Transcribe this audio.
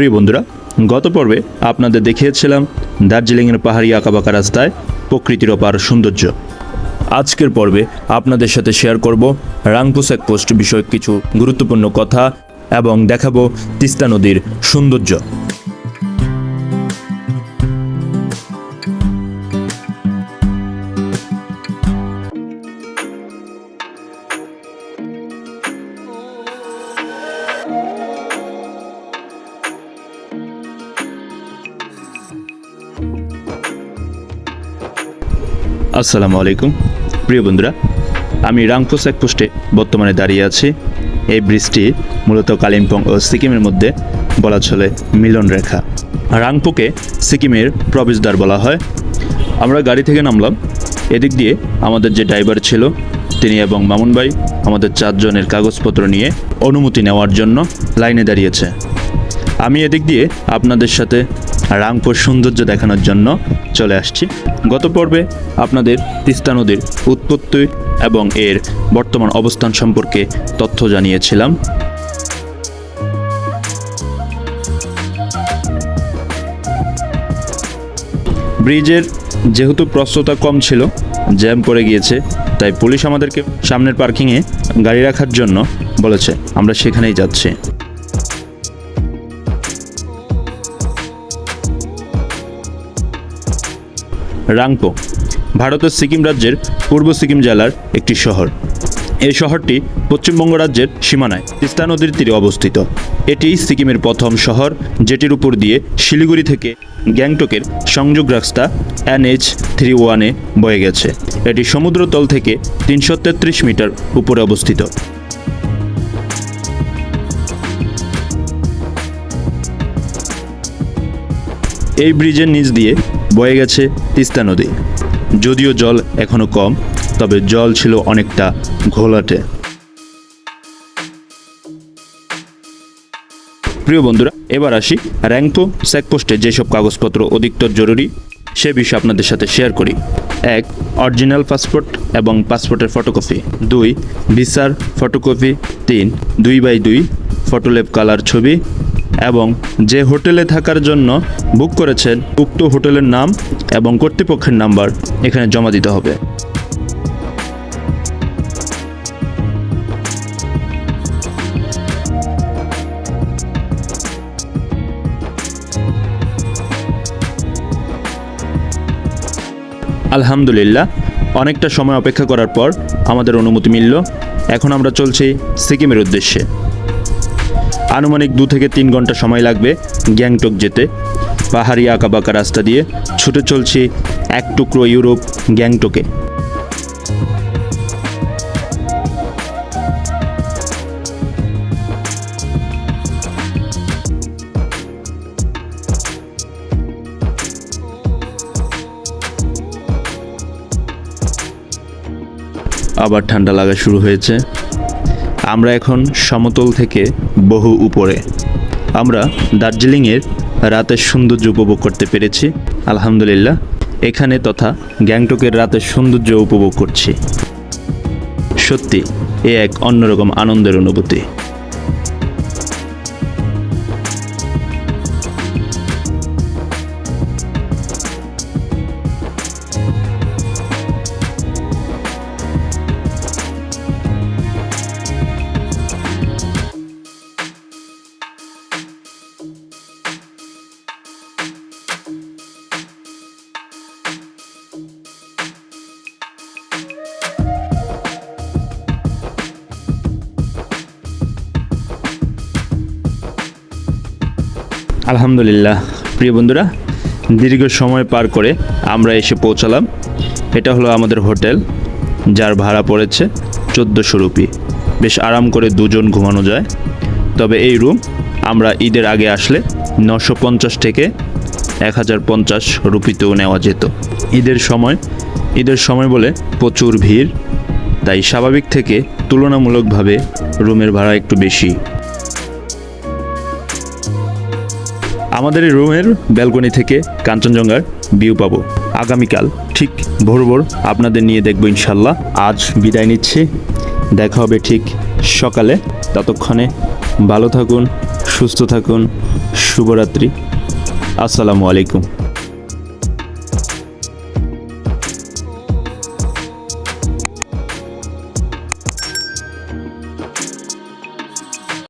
প্রিয় বন্ধুরা, গত পর্বে আপনাদের দেখিয়েছিলাম দার্জিলিংয়ের পাহাড়ি আঁকাবাঁকা রাস্তায় প্রকৃতির অপার সৌন্দর্য। আজকের পর্বে আপনাদের সাথে শেয়ার করব রাংপু পোস্ট বিষয়ক কিছু গুরুত্বপূর্ণ কথা এবং দেখাবো তিস্তা নদীর সৌন্দর্য। আসসালামু আলাইকুম। প্রিয় বন্ধুরা, আমি রাংপো পোস্টে বর্তমানে দাঁড়িয়ে আছি। এই ব্রিজটি মূলত কালিম্পং ও সিকিমের মধ্যে বলা চলে মিলন রেখা। রাংপোকে সিকিমের প্রবেশদ্বার বলা হয়। আমরা গাড়ি থেকে নামলাম। এদিক দিয়ে আমাদের যে ড্রাইভার ছিল, তিনি এবং মামুন ভাই আমাদের চারজনের কাগজপত্র নিয়ে অনুমতি নেওয়ার জন্য লাইনে দাঁড়িয়েছে। আমি এদিক দিয়ে আপনাদের সাথে রাংপুর সৌন্দর্য দেখানোর জন্য চলে আসছি। গত পর্বে আপনাদের তিস্তা নদীর উৎপত্তি এবং এর বর্তমান অবস্থান সম্পর্কে তথ্য জানিয়েছিলাম। ব্রিজের যেহেতু প্রস্ততা কম ছিল, জ্যাম পড়ে গিয়েছে, তাই পুলিশ আমাদেরকে সামনের পার্কিংয়ে গাড়ি রাখার জন্য বলেছে, আমরা সেখানেই যাচ্ছি। রাংপো ভারতের সিকিম রাজ্যের পূর্ব সিকিম জেলার একটি শহর। এই শহরটি পশ্চিমবঙ্গ রাজ্যের সীমানায়, তিস্তা নদীর তীরে অবস্থিত। এটি সিকিমের প্রথম শহর, যেটির উপর দিয়ে শিলিগুড়ি থেকে গ্যাংটকের সংযোগ রাস্তা এনএইচ থ্রি ওয়ানে বয়ে গেছে। এটি সমুদ্রতল থেকে তিনশো তেত্রিশ মিটার উপরে অবস্থিত। এই ব্রিজের নিচ দিয়ে বয়ে গেছে তিস্তা নদী। যদিও জল এখনও কম, তবে জল ছিল অনেকটা ঘোলাটে। প্রিয় বন্ধুরা, এবার আসি র্যাঙ্কো চেকপোস্টে যেসব কাগজপত্র অধিকতর জরুরি, সে বিষয়ে আপনাদের সাথে শেয়ার করি। এক, অরিজিনাল পাসপোর্ট এবং পাসপোর্টের ফটোকপি। দুই, ভিসার ফটোকপি। তিন, দুই বাই দুই ফটোলেপ কালার ছবি। এবং যে হোটেলে থাকার জন্য বুক করেছেন, উক্ত হোটেলের নাম এবং কর্তৃপক্ষের নাম্বার এখানে জমা দিতে হবে। আলহামদুলিল্লাহ, অনেকটা সময় অপেক্ষা করার পর আমাদের অনুমতি মিলল। এখন আমরা চলছি সিকিমের উদ্দেশ্যে। আনুমানিক দু থেকে তিন ঘণ্টা সময় লাগবে গ্যাংটক যেতে। পাহাড়ি আঁকাবাঁকা রাস্তা দিয়ে ছুটে চলছি এক টুকরো ইউরোপ গ্যাংটকে। আবার ঠান্ডা লাগা শুরু হয়েছে। আমরা এখন সমতল থেকে বহু উপরে। আমরা দার্জিলিংয়ের রাতের সৌন্দর্য উপভোগ করতে পেরেছি, আলহামদুলিল্লাহ। এখানে তথা গ্যাংটকের রাতের সৌন্দর্য উপভোগ করছি। সত্যি, এ এক অন্যরকম আনন্দের অনুভূতি। আলহামদুলিল্লাহ। প্রিয় বন্ধুরা, দীর্ঘ সময় পার করে আমরা এসে পৌঁছালাম। এটা হলো আমাদের হোটেল, যার ভাড়া পড়েছে চোদ্দোশো রুপি। বেশ আরাম করে দুজন ঘুমানো যায়। তবে এই রুম আমরা ঈদের আগে আসলে নশো পঞ্চাশ থেকে এক হাজার পঞ্চাশ রুপিতেও নেওয়া যেত। ঈদের সময় ঈদের সময় বলে প্রচুর ভিড়, তাই স্বাভাবিক থেকে তুলনামূলকভাবে রুমের ভাড়া একটু বেশি। আমাদের এই রুমের ব্যালকনি থেকে কাঞ্চনজঙ্ঘার ভিউ পাবো। আগামীকাল ঠিক ভোর ভোর আপনাদের নিয়ে দেখব ইনশাল্লাহ। আজ বিদায় নিচ্ছি। দেখা হবে ঠিক সকালে। ততক্ষণে ভালো থাকুন, সুস্থ থাকুন। শুভরাত্রি। আসসালামু আলাইকুম।